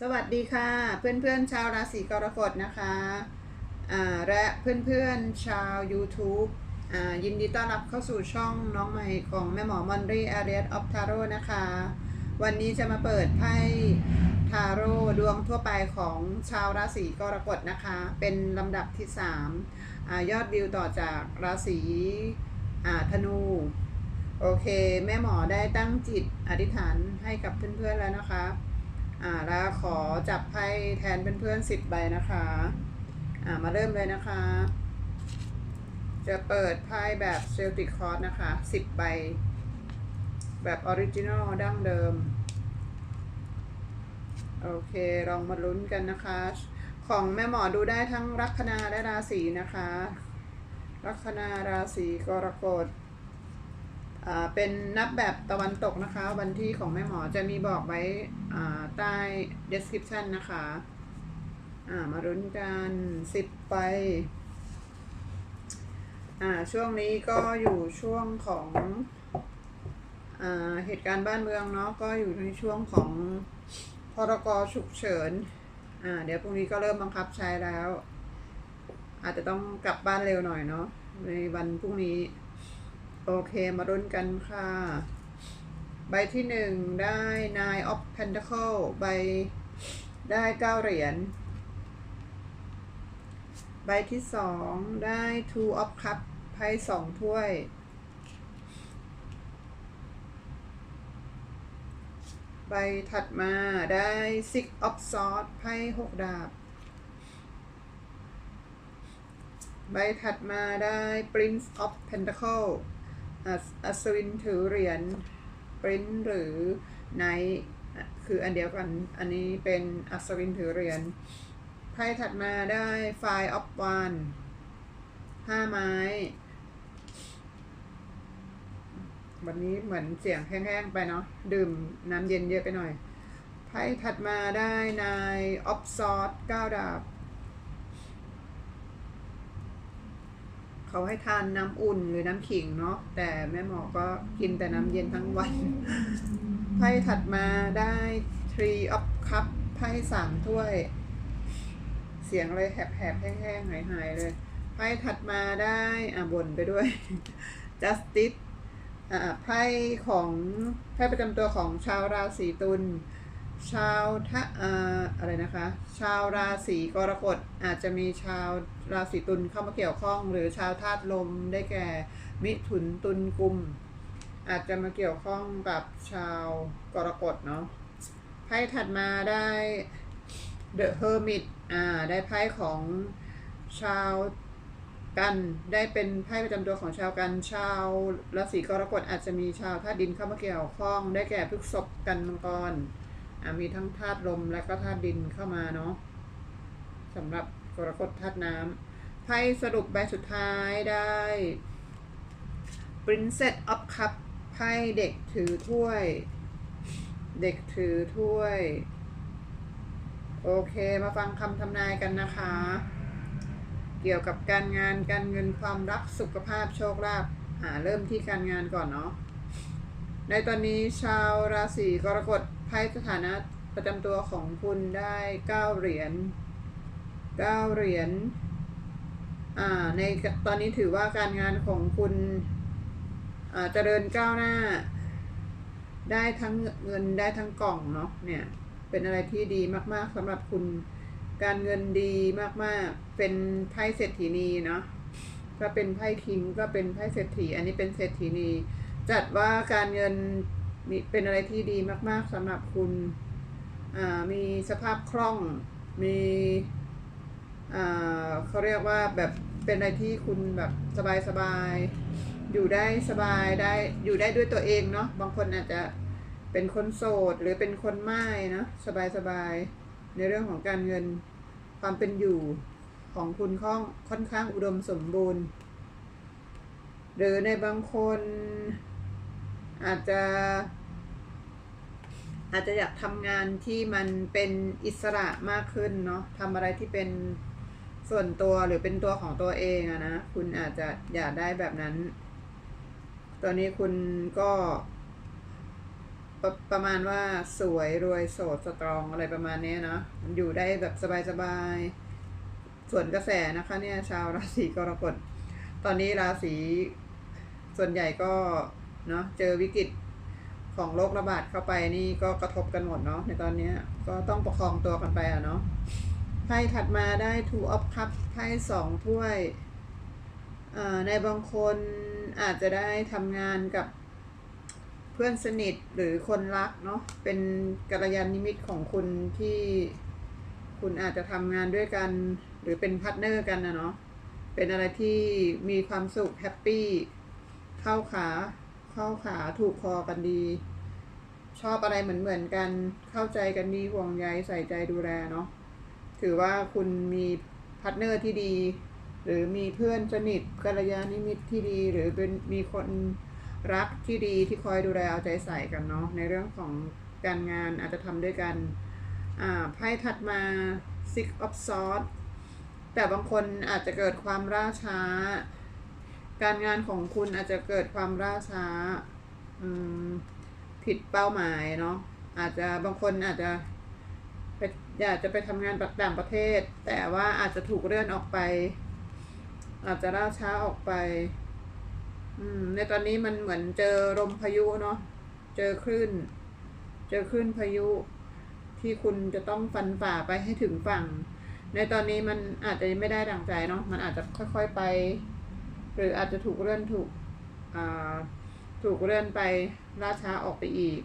สวัสดีค่ะ เพื่อนๆชาวราศีกรกฎนะคะและเพื่อนๆชาว YouTube ยินดีต้อนรับเข้าสู่ช่องน้องใหม่ของแม่หมอมอนรีอารียออฟทาโร่นะคะ วันนี้จะมาเปิดไพ่ทาโร่ดวงทั่วไปของชาวราศีกรกฎนะคะ เป็นลำดับที่ 3อยอดวิวต่อจากราศีธนูโอเค แม่หมอได้ตั้งจิตอธิษฐานให้กับเพื่อนๆแล้วนะคะ อ่าแล้วขอจับไพ่แทนเพื่อนๆสิบใบนะคะอ่ามาเริ่มเลยนะคะ จะเปิดไพ่แบบเซลติคอร์สนะคะสิบใบ แบบออริจินอลดั้งเดิม โอเคลองมาลุ้นกันนะคะ ของแม่หมอดูได้ทั้งลัคนาและราศีนะคะลัคนาราศีกรกฎ เป็นนับแบบตะวันตกนะคะ วันที่ของแม่หมอจะมีบอกไว้ใต้ description นะคะามารุ้นกันสิบไปช่วงนี้ก็อยู่ช่วงของอเหตุการณ์บ้านเมืองเนาะก็อยู่ในช่วงของพรกฉุกเฉินเดี๋ยวพรุ่งนี้ก็เริ่มบังคับใช้แล้ว อาจจะต้องกลับบ้านเร็วหน่อยเนาะในวันพรุ่งนี้ โอเคมารุนกันค่ะ ใบที่หนึ่งได้ nine of pentacle ใบได้เก้าเหรียญ ใบที่สองได้ two of cup ไพ่สองถ้วย ใบถัดมาได้ six of swords ไพ่หกดาบ ใบถัดมาได้ prince of pentacle อัศอัศวินถือเหรียญปริ้นหรือไนคืออันเดียวกัน อันนี้เป็นอัศวินถือเหรียญไพ่ถัดมาได้ Five of One ห้าไม้ วันนี้เหมือนเสียงแห้งๆไปเนาะดื่มน้ำเย็นเยอะไปหน่อยไพ่ถัดมาได้ Nine of Swords เก้าดาบ เขาให้ทานน้ำอุ่นหรือน้ำขิงเนาะแต่แม่หมอก็กินแต่น้ำเย็นทั้งวันไพ่ถัดมาได้ Tree of Cup ไพ่สามถ้วย เสียงเลยแหบๆแห้งๆหายๆเลยไพ่ถัดมาได้อะบ่นไปด้วย Justice อะไพ่ของไพ่ประจำตัวของชาวราศีตุล ชาวทะอ่าอะไรนะคะ ชาวราศีกรกฎอาจจะมีชาวราศีตุลเข้ามาเกี่ยวข้อง หรือชาวธาตุลมได้แก่ มิถุนตุลกุม อาจจะมาเกี่ยวข้องกับชาวกรกฎเนาะไพ่ถัดมาได้ The Hermit อ่าได้ไพ่ของชาวกันได้เป็นไพ่ประจำตัวของชาวกันชาวราศีกรกฎอาจจะมีชาวธาตุดินเข้ามาเกี่ยวข้อง ได้แก่พฤษภกันมังกร มีทั้งธาตุลมและก็ธาตุดินเข้ามาเนาะสำหรับกรกฎธาตุน้ำไพ่สรุปใบสุดท้ายได้ Princess of Cup ไพ่เด็กถือถ้วย เด็กถือถ้วย โอเคมาฟังคำทำนายกันนะคะ เกี่ยวกับการงานการเงินความรักสุขภาพโชคลาภอ่าเริ่มที่การงานก่อนเนาะในตอนนี้ชาวราศีกรกฎ ไพ่สถานะประจำตัวของคุณได้เก้าเหรียญเก้าเหรียญอ่าในตอนนี้ถือว่าการงานของคุณอ่าเจริญก้าวหน้า ได้ทั้งเงินได้ทั้งกล่องเนาะเนี่ยเป็นอะไรที่ดีมาก ๆสำหรับคุณการเงินดีมากๆ เป็นไพ่เศรษฐีนีเนาะถ้าเป็นไพ่คิงก็เป็นไพ่เศรษฐี อันนี้เป็นเศรษฐีนี จัดว่าการเงิน มีเป็นอะไรที่ดีมาก ๆสำหรับคุณอ่ามีสภาพคล่อง มีอ่าเขาเรียกว่าแบบเป็นอะไรที่คุณแบบสบายๆ อยู่ได้สบายได้อยู่ได้ด้วยตัวเองเนาะ บางคนอาจจะเป็นคนโสดหรือเป็นคนไม่นาะสบายๆ ในเรื่องของการเงินความเป็นอยู่ของคุณค่อนค่อนข้างอุดมสมบูรณ์ หรือในบางคน อาจจะ อาจจะอยากทำงานที่มันเป็นอิสระมากขึ้นเนาะทำอะไรที่เป็นส่วนตัวหรือเป็นตัวของตัวเองอะนะ คุณอาจจะอยากได้แบบนั้น ตอนนี้คุณก็ประประมาณว่าสวยรวยโสดสตรองอะไรประมาณนี้เนาะอยู่ได้แบบสบายๆ ส่วนกระแสนะคะเนี่ยชาวราศีกรกฎ ตอนนี้ราศีส่วนใหญ่ก็ เนาะเจอวิกฤตของโรคระบาดเข้าไปนี่ก็กระทบกันหมดเนาะในตอนนี้ก็ต้องประคองตัวกันไปอะเนาะไพ่ถัดมาได้ two of cups ไพ่สองถ้วยอ่าในบางคนอาจจะได้ทำงานกับเพื่อนสนิทหรือคนรักเนาะเป็นกัลยาณมิตของคุณที่คุณอาจจะทำงานด้วยกัน หรือเป็นพาร์ทเนอร์กันนะเนาะเป็นอะไรที่มีความสุขแฮปปี้เข้าขา เข้าขาถูกคอกันดี ชอบอะไรเหมือนเหมือนกัน เข้าใจกันดีห่วงใยใส่ใจดูแลเนาะถือว่าคุณมีพาร์ทเนอร์ที่ดี หรือมีเพื่อนสนิทกัลยาณมิตรที่ดี หรือเป็นมีคนรักที่ดีที่คอยดูแลเอาใจใส่กันเนาะในเรื่องของการงานอาจจะทำด้วยกันอ่าไพ่ถัดมา six of swords แต่บางคนอาจจะเกิดความล่าช้า การงานของคุณอาจจะเกิดความล่าช้าผิดเป้าหมายเนาะอาจจะบางคนอาจจะไปอยากจะไปทำงานต่างประเทศ แต่ว่าอาจจะถูกเลื่อนออกไป อาจจะล่าช้าออกไปในตอนนี้มันเหมือนเจอลมพายุเนาะเจอคลื่น เจอคลื่นพายุที่คุณจะต้องฟันฝ่าไปให้ถึงฝั่ง ในตอนนี้มันอาจจะไม่ได้ดังใจเนาะมันอาจจะค่อยๆไป หรืออาจจะถูกเลื่อนถูกถูกเลื่อนไปล่าช้าออกไปอีก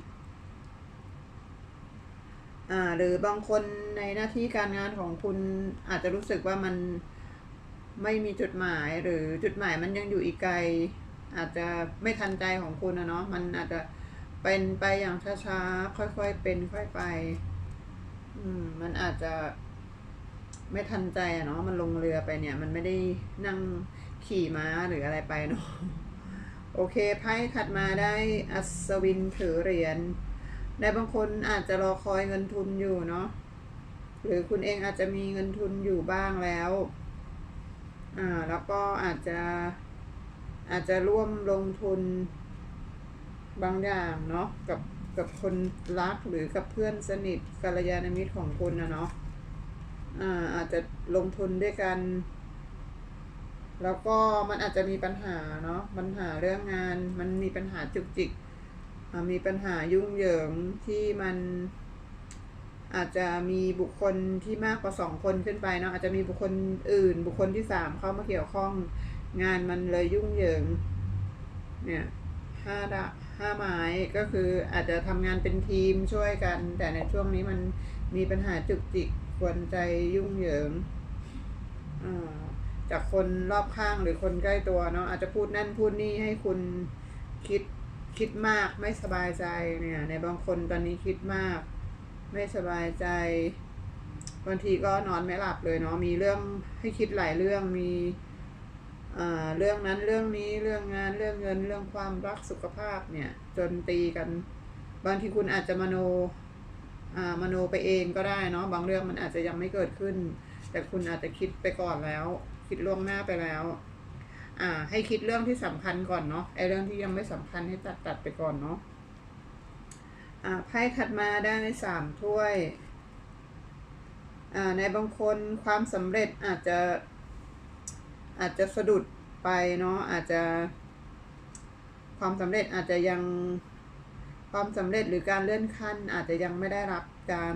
อ่าหรือบางคนในหน้าที่การงานของคุณอาจจะรู้สึกว่ามันไม่มีจุดหมายหรือจุดหมายมันยังอยู่อีกไกล อาจจะไม่ทันใจของคุณนะเนาะมันอาจจะเป็นไปอย่างช้าๆค่อยๆเป็นค่อยไปอืมมันอาจจะไม่ทันใจอะเนาะมันลงเรือไปเนี่ย มันไม่ได้นั่ง ขี่ม้าหรืออะไรไปเนาะโอเคไพ่ถัดมาได้อัศวินถือเหรียญในบางคนอาจจะรอคอยเงินทุนอยู่เนาะหรือคุณเองอาจจะมีเงินทุนอยู่บ้างแล้วอ่าแล้วก็อาจจะอาจจะร่วมลงทุนบางอย่างเนาะกับกับคนรักหรือกับเพื่อนสนิทกัลยาณมิตรของคุณนะเนาะอ่าอาจจะลงทุนด้วยกัน แล้วก็มันอาจจะมีปัญหาเนาะปัญหาเรื่องงาน มันมีปัญหาจุกจิกมีปัญหายุ่งเหยิงที่มันอาจจะมีบุคคลที่มากกว่าสองคนขึ้นไปเนาะอาจจะมีบุคคลอื่น บุคคลที่สามเข้ามาเกี่ยวข้องงานมันเลยยุ่งเหยิงเนี่ยห้าดะห้าไม้ก็คืออาจจะทำงานเป็นทีมช่วยกัน แต่ในช่วงนี้มันมีปัญหาจุกจิกกวนใจยุ่งเหยิงอ่า จากคนรอบข้างหรือคนใกล้ตัวเนาะอาจจะพูดนั่นพูดนี่ให้คุณคิดคิดมากไม่สบายใจเนี่ยในบางคนตอนนี้คิดมาก ไม่สบายใจบางทีก็นอนไม่หลับเลยเนาะมีเรื่องให้คิดหลายเรื่องมีอ่าเรื่องนั้นเรื่องนี้เรื่องงานเรื่องเงินเรื่องความรักสุขภาพเนี่ย จนตีกัน บางทีคุณอาจจะมโนอ่ามโนไปเองก็ได้เนาะบางเรื่องมันอาจจะยังไม่เกิดขึ้น แต่คุณอาจจะคิดไปก่อนแล้ว คิดล่วงหน้าไปแล้ว อ่า ให้คิดเรื่องที่สำคัญก่อนเนาะไอ้เรื่องที่ยังไม่สำคัญให้ตัดตัดไปก่อนเนาะอ่าไพ่ถัดมาได้สามถ้วยอ่าในบางคนความสำเร็จอาจจะ อาจจะสะดุดไปเนาะอาจจะ ความสำเร็จอาจจะยังความสำเร็จหรือการเลื่อนขั้นอาจจะยังไม่ได้รับการ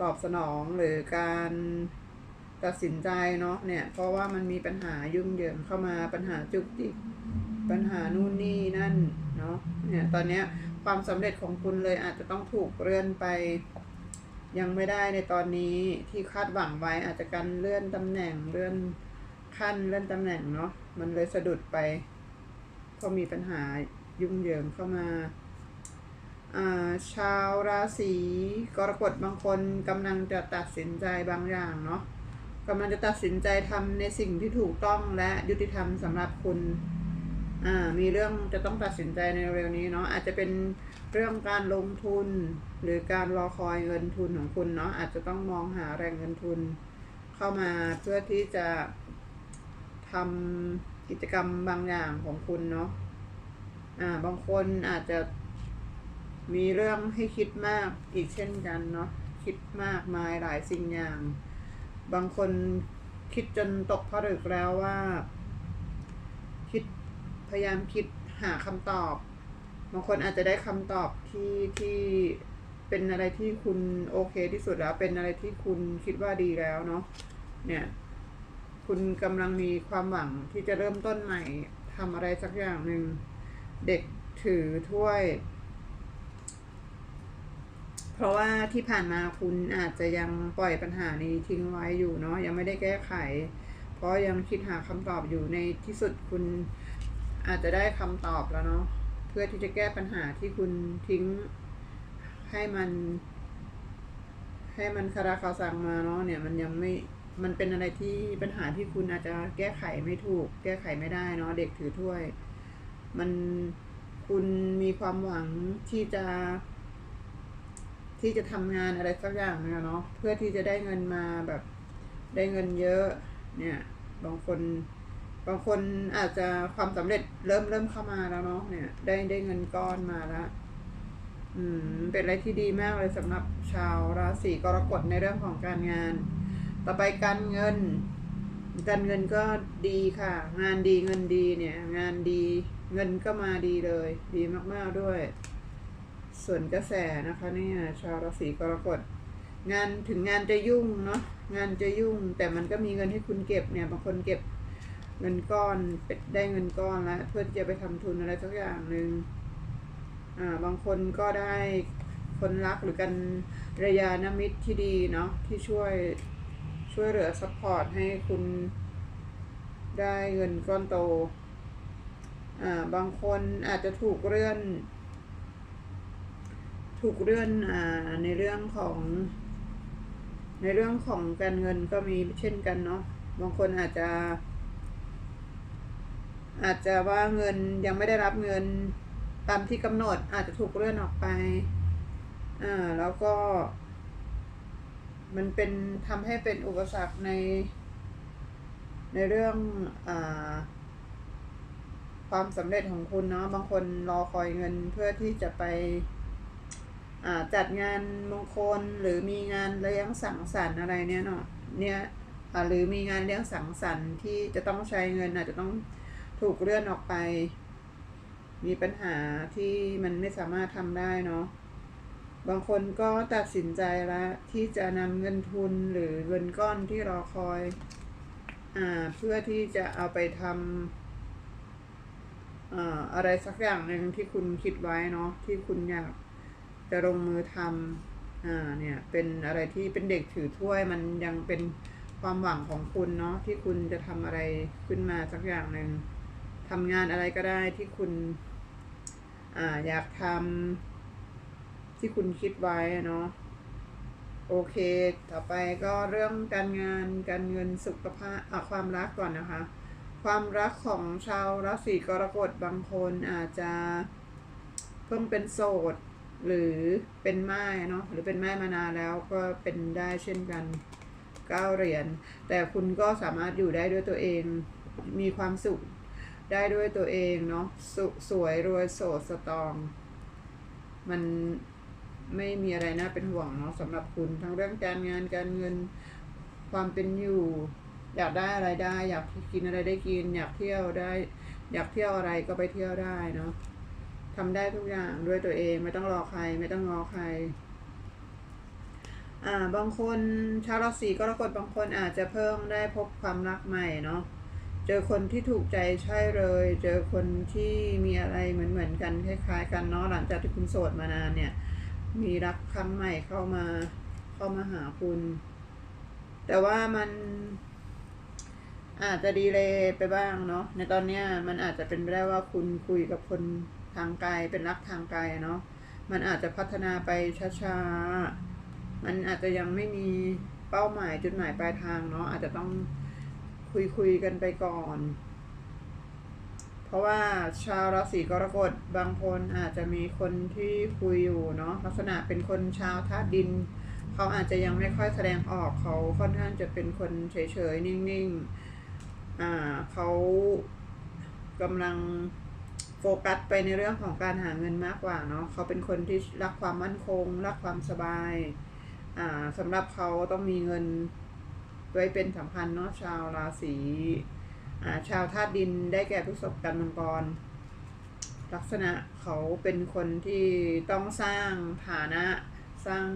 ตอบสนองหรือการ ตัดสินใจเนาะเนี่ย เพราะว่ามันมีปัญหายุ่งเหยิงเข้ามาปัญหาจุกจิกปัญหานู่นนี่นั่นเนาะเนี่ยตอนเนี้ยความสำเร็จของคุณเลยอาจจะต้องถูกเลื่อนไป ยังไม่ได้ในตอนนี้ที่คาดหวังไว้อาจจะการเลื่อนตำแหน่งเลื่อนขั้นเลื่อนตำแหน่งเนาะมันเลยสะดุดไปเพราะมีปัญหายุ่งเหยิงเข้ามาชาวราศีกรกฎบางคนกำลังจะตัดสินใจบางอย่างเนาะ กำลังจะตัดสินใจทำในสิ่งที่ถูกต้องและยุติธรรมสำหรับคุณอ่ามีเรื่องจะต้องตัดสินใจในเร็วนี้เนาะอาจจะเป็นเรื่องการลงทุน หรือการรอคอยเงินทุนของคุณเนาะอาจจะต้องมองหาแรงเงินทุน เข้ามาเพื่อที่จะทำกิจกรรมบางอย่างของคุณเนาะอ่าบางคนอาจจะมีเรื่องให้คิดมากอีกเช่นกันเนาะคิดมากมายหลายสิ่งอย่าง บางคนคิดจนตกผลึกแล้วว่า คิดพยายามคิดหาคำตอบ บางคนอาจจะได้คำตอบที่ที่เป็นอะไรที่คุณโอเคที่สุดแล้ว เป็นอะไรที่คุณคิดว่าดีแล้วเนาะเนี่ย คุณกำลังมีความหวังที่จะเริ่มต้นใหม่ทำอะไรสักอย่างหนึ่งเด็กถือถ้วย ราะว่าที่ผ่านมาคุณอาจจะยังปล่อยปัญหานี้ทิ้งไว้อยู่เนาะยังไม่ได้แก้ไข เพราะยังคิดหาคำตอบอยู่ในที่สุดคุณอาจจะได้คำตอบแล้วเนาะเพื่อที่จะแก้ปัญหาที่คุณทิ้งให้มัน ให้มันคาราคาซังมาเนาะเนี่ยมันยังไม่มันเป็นอะไรที่ปัญหาที่คุณอาจจะแก้ไขไม่ถูก แก้ไขไม่ได้เนาะเด็กถือถ้วย มันคุณมีความหวังที่จะ ที่จะทำงานอะไรสักอย่างนึงอะเนาะเพื่อที่จะได้เงินมาแบบได้เงินเยอะเนี่ยบางคนบางคนอาจจะความสำเร็จเริ่มเริ่มเข้ามาแล้วเนาะเนี่ย ได้ได้เงินก้อนมาแล้วอืมเป็นอะไรที่ดีมากเลยสำหรับชาวราศีกรกฎในเรื่องของการงาน ต่อไปการเงิน การเงินก็ดีค่ะ งานดีเงินดีเนี่ย งานดีเงินก็มาดีเลย ดีมากๆด้วย ส่วนกระแสนะคะเนี่ยชาวราศีกรกฎงานถึงงานจะยุ่งเนาะงานจะยุ่ง แต่มันก็มีเงินให้คุณเก็บเนี่ยบางคนเก็บเงินก้อนเป็นได้เงินก้อนแล้ว เพื่อจะไปทำทุนอะไรสักอย่างหนึ่งอ่าบางคนก็ได้คนรักหรือกันระยาณมิตรที่ดีเนาะที่ช่วยช่วยเหลือซัพพอร์ตให้คุณได้เงินก้อนโตอ่าบางคนอาจจะถูกเลื่อน ถูกเลื่อนอในเรื่องของ ในเรื่องของการเงินก็มีเช่นกันเนาะบางคนอาจจะ อาจจะว่าเงินยังไม่ได้รับเงินตามที่กำหนดอาจจะถูกเลื่อนออกไปอ่าแล้วก็ มันเป็นทำให้เป็นอุปสรรคใน ในเรื่องอ่าความสำเร็จของคุณเนาะบางคนรอคอยเงินเพื่อที่จะไป จัดงานมงคลหรือมีงานเลี้ยงสังสรรค์อะไรเนี่ยเนาะเนี่ยอ่าหรือมีงานเลี้ยงสังสรรค์ที่จะต้องใช้เงินอาจจะต้องถูกเลื่อนออกไป มีปัญหาที่มันไม่สามารถทำได้เนาะบางคนก็ตัดสินใจแล้วที่จะนำเงินทุนหรือเงินก้อนที่รอคอยอ่าเพื่อที่จะเอาไปทำอ่าอะไรสักอย่างหนึ่งที่คุณคิดไว้เนาะที่คุณอยาก จะลงมือทำอ่าเนี่ยเป็นอะไรที่เป็นเด็กถือถ้วยมันยังเป็นความหวังของคุณเนาะที่คุณจะทำอะไรขึ้นมาสักอย่างหนึ่งทำงานอะไรก็ได้ที่คุณอ่าอยากทำที่คุณคิดไว้เนาะโอเค ต่อไปก็เรื่องการงานการเงินสุขภาพอะความรักก่อนนะคะ ความรักของชาวราศีกรกฎบางคนอาจจะเพิ่งเป็นโสด หรือเป็นไม้เนาะหรือเป็นแม่มานานแล้วก็เป็นได้เช่นกันเก้าเหรียญแต่คุณก็สามารถอยู่ได้ด้วยตัวเองมีความสุขได้ด้วยตัวเองเนาะสสวยรวยโสดสตอง มันไม่มีอะไรน่าเป็นห่วงเนาะสำหรับคุณทั้งเรื่องการงานการเงินความเป็นอยู่ อยากได้อะไรได้ อยากกินอะไรได้กิน อยากเที่ยวได้ อยากเที่ยวอะไรก็ไปเที่ยวได้เนาะ ทำได้ทุกอย่างด้วยตัวเองไม่ต้องรอใคร ไม่ต้องงอใคร อ่าบางคนชาวราศีกรกฎบางคนอาจจะเพิ่งได้พบความรักใหม่เนาะเจอคนที่ถูกใจใช่เลย เจอคนที่มีอะไรเหมือนเหมือนกันคล้ายๆ กันเนาะหลังจากที่คุณโสดมานานเนี่ย มีรักครั้งใหม่เข้ามาเข้ามาหาคุณ แต่ว่ามันอาจจะดีเลยไปบ้างเนาะในตอนเนี้ยมันอาจจะเป็นไปได้ว่าคุณคุยกับคน ทางไกลเป็นรักทางไกลเนาะมันอาจจะพัฒนาไปช้าๆ มันอาจจะยังไม่มีเป้าหมายจุดหมายปลายทางเนาะอาจจะต้องคุยคุยกันไปก่อน เพราะว่าชาวราศีกรกฎบางคนอาจจะมีคนที่คุยอยู่เนาะลักษณะเป็นคนชาวธาตุดิน เขาอาจจะยังไม่ค่อยแสดงออกเขาค่อนข้างจะเป็นคนเฉยๆ นิ่งๆ อ่าเขากำลัง โฟกัสไปในเรื่องของการหาเงินมากกว่าเนาะเขาเป็นคนที่รักความมั่นคง รักความสบายอ่าสำหรับเขาต้องมีเงินไว้เป็นสำคัญเนาะชาวราศีอ่าชาวธาตุดินได้แก่พฤษภกันมังกร ลักษณะเขาเป็นคนที่ต้องสร้างฐานะสร้าง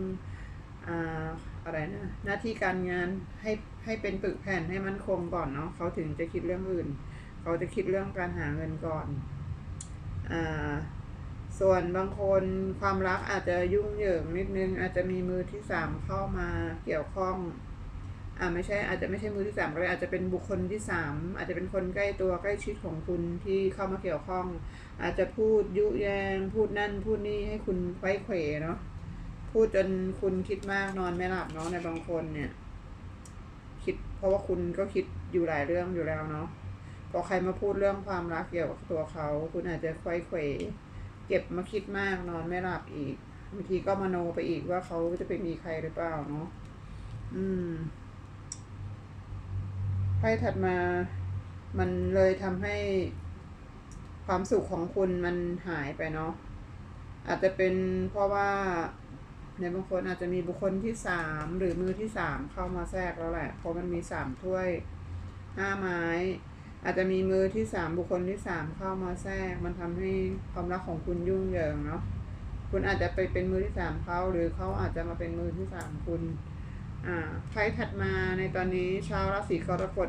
อ่าอะไรนะหน้าที่การงานให้ให้เป็นปึกแผ่นให้มั่นคงก่อนเนาะเขาถึงจะคิดเรื่องอื่น เขาจะคิดเรื่องการหาเงินก่อน ส่วนบางคนความรักอาจจะยุ่งเหยิงนิดนึง อาจจะมีมือที่สามเข้ามาเกี่ยวข้องอ่าไม่ใช่อาจจะไม่ใช่มือที่สามก็ได้อาจจะเป็นบุคคลที่สามอาจจะเป็นคนใกล้ตัวใกล้ชิดของคุณที่เข้ามาเกี่ยวข้อง อาจจะพูดยุแยงพูดนั่นพูดนี่ให้คุณไข้เขวเนาะพูดจนคุณคิดมากนอนไม่หลับเนาะในบางคนเนี่ย คิดเพราะว่าคุณก็คิดอยู่หลายเรื่องอยู่แล้วเนาะ อใครมาพูดเรื่องความรักเกี่ยวกับตัวเขา คุณอาจจะไขว้เขวเก็บมาคิดมากนอนไม่หลับอีกบางทีก็มโนไปอีกว่าเขาจะไปมีใครหรือเปล่าเนาะอืมไพ่ถัดมา มันเลยทำให้ความสุขของคุณมันหายไปเนาะอาจจะเป็นเพราะว่าในบางคนอาจจะมีบุคคลที่สามหรือมือที่สามเข้ามาแทรกแล้วแหละเพราะมันมีสามถ้วยห้าไม้ อาจจะมีมือที่สามบุคคลที่สามเข้ามาแทรก มันทำให้ความรักของคุณยุ่งเหยิงเนาะคุณอาจจะไปเป็นมือที่สามเขาหรือเขาอาจจะมาเป็นมือที่สามคุณอ่าไพ่ถัดมาในตอนนี้ชาวราศีกรกฎ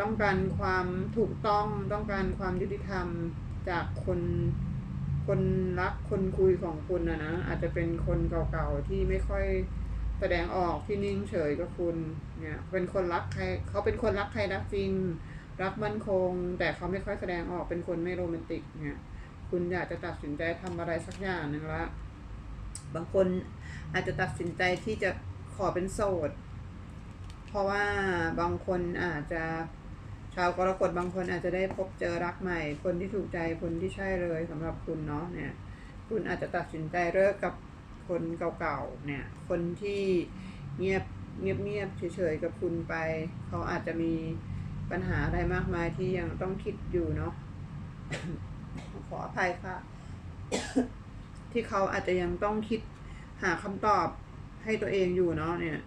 ต้องการความถูกต้องต้องการความยุติธรรมจากคนคนรักคนคุยของคุณนะนะอาจจะเป็นคนเก่าๆที่ไม่ค่อยแสดงออกที่นิ่งเฉยกับคุณเนี่ยเป็นคนรักใครเขาเป็นคนรักใครรักจริง รักมั่นคง แต่เขาไม่ค่อยแสดงออกเป็นคนไม่โรแมนติกเนี่ยคุณอยากจะตัดสินใจทำอะไรสักอย่างหนึ่งละ บางคนอาจจะตัดสินใจที่จะขอเป็นโสด เพราะว่าบางคนอาจจะชาวกรกฎบางคนอาจจะได้พบเจอรักใหม่ คนที่ถูกใจคนที่ใช่เลยสำหรับคุณเนาะเนี่ย คุณอาจจะตัดสินใจเลิกกับคนเก่าๆเนี่ย คนที่เงียบเงียบเงียบเฉยๆกับคุณไป เขาอาจจะมี ปัญหาอะไรมากมายที่ยังต้องคิดอยู่เนาะขออภัยค่ะ ที่เขาอาจจะยังต้องคิดหาคำตอบให้ตัวเองอยู่เนาะเนี่ย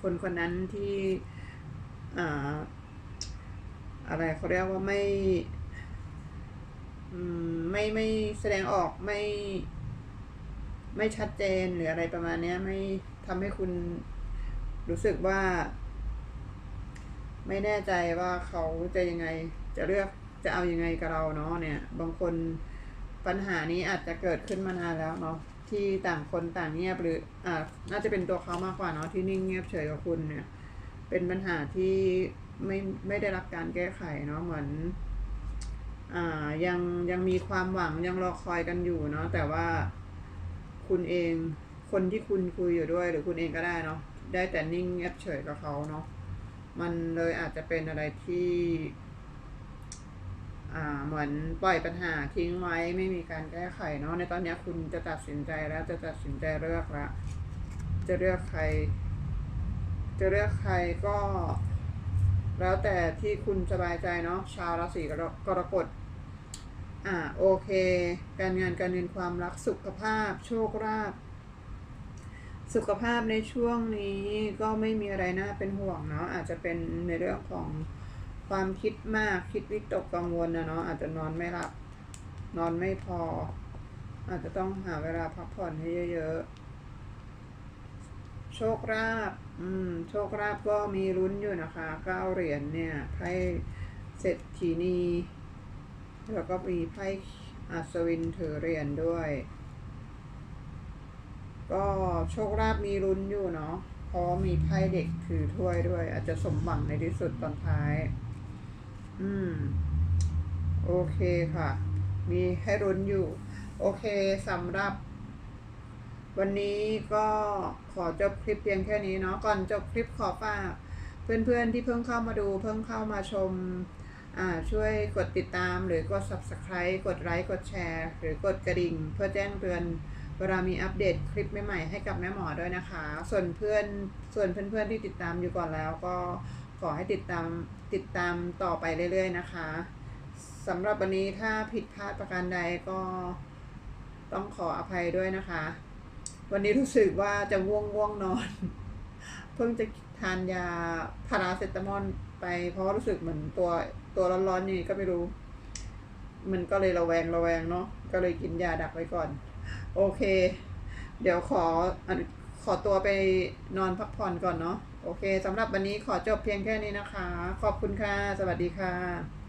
คนคนนั้นที่อ่าอะไรเขาเรียกว่าไม่ไม่ไม่แสดงออกไม่ ไม่ชัดเจนหรืออะไรประมาณนี้ไม่ทำให้คุณรู้สึกว่า ไม่แน่ใจว่าเขาจะยังไงจะเลือกจะเอายังไงกับเราเนาะเนี่ย บางคนปัญหานี้อาจจะเกิดขึ้นมานานแล้วเนาะที่ต่างคนต่างเงียบหรืออ่าน่าจะเป็นตัวเขามากกว่าเนาะที่นิ่งเงียบเฉยกับคุณเนี่ย เป็นปัญหาที่ไม่ไม่ได้รับการแก้ไขเนาะเหมือน อ่ายังยังมีความหวังยังรอคอยกันอยู่เนาะแต่ว่าคุณเองคนที่คุณคุยอยู่ด้วยหรือคุณเองก็ได้เนาะได้แต่นิ่งเงียบเฉยกับเขาเนาะ มันเลยอาจจะเป็นอะไรที่อ่าเหมือนปล่อยปัญหาทิ้งไว้ไม่มีการแก้ไขเนาะในตอนนี้คุณจะตัดสินใจแล้วจะตัดสินใจเลือกละจะเลือกใคร จะเลือกใครก็ แล้วแต่ที่คุณสบายใจเนาะชาวราศีกรกรกฎอ่าโอเค การงานการเงินความรักสุขภาพ โชคลาภ สุขภาพในช่วงนี้ก็ไม่มีอะไรน่าเป็นห่วงเนาะอาจจะเป็นในเรื่องของความคิดมากคิดวิตกกังวลนะเนาะอาจจะนอนไม่หลับ นอนไม่พอ อาจจะต้องหาเวลาพักผ่อนให้เยอะๆโชคลาภอืมโชคลาภก็มีลุ้นอยู่นะคะเก้าเหรียญเนี่ยไพ่เศรษฐีนีแล้วก็มีไพ่อัศวินถือเหรียญด้วย ก็โชคลาภมีลุ้นอยู่เนาะเพราะมีไพ่เด็กถือถ้วยด้วย อาจจะสมหวังในที่สุดตอนท้าย อืม โอเคค่ะ มีให้ลุ้นอยู่ โอเคสำหรับ วันนี้ก็ขอจบคลิปเพียงแค่นี้เนาะก่อนจบคลิปขอฝากเพื่อนๆที่เพิ่งเข้ามาดู เพิ่งเข้ามาชมอ่าช่วยกดติดตามหรือกด subscribe กดไลค์กดแชร์ หรือกดกระดิ่ง เพื่อแจ้งเตือน เวลามีอัปเดตคลิปใหม่ๆให้กับแม่หมอด้วยนะคะ ส่วนเพื่อนส่วนเพื่อนๆที่ติดตามอยู่ก่อนแล้วก็ขอให้ติดตามติดตามต่อไปเรื่อยๆนะคะสำหรับวันนี้ถ้าผิดพลาดประการใดก็ต้องขออภัยด้วยนะคะ วันนี้รู้สึกว่าจะง่วงง่วงนอน เพิ่งจะทานยาพาราเซตามอลไป เพราะรู้สึกเหมือนตัวตัวร้อนๆนี่ก็ไม่รู้ มันก็เลยระแวงระแวงเนาะก็เลยกินยาดักไว้ก่อน โอเค เดี๋ยวขอขอตัวไปนอนพักผ่อนก่อนเนาะโอเคสำหรับวันนี้ขอจบเพียงแค่นี้นะคะ ขอบคุณค่ะ สวัสดีค่ะ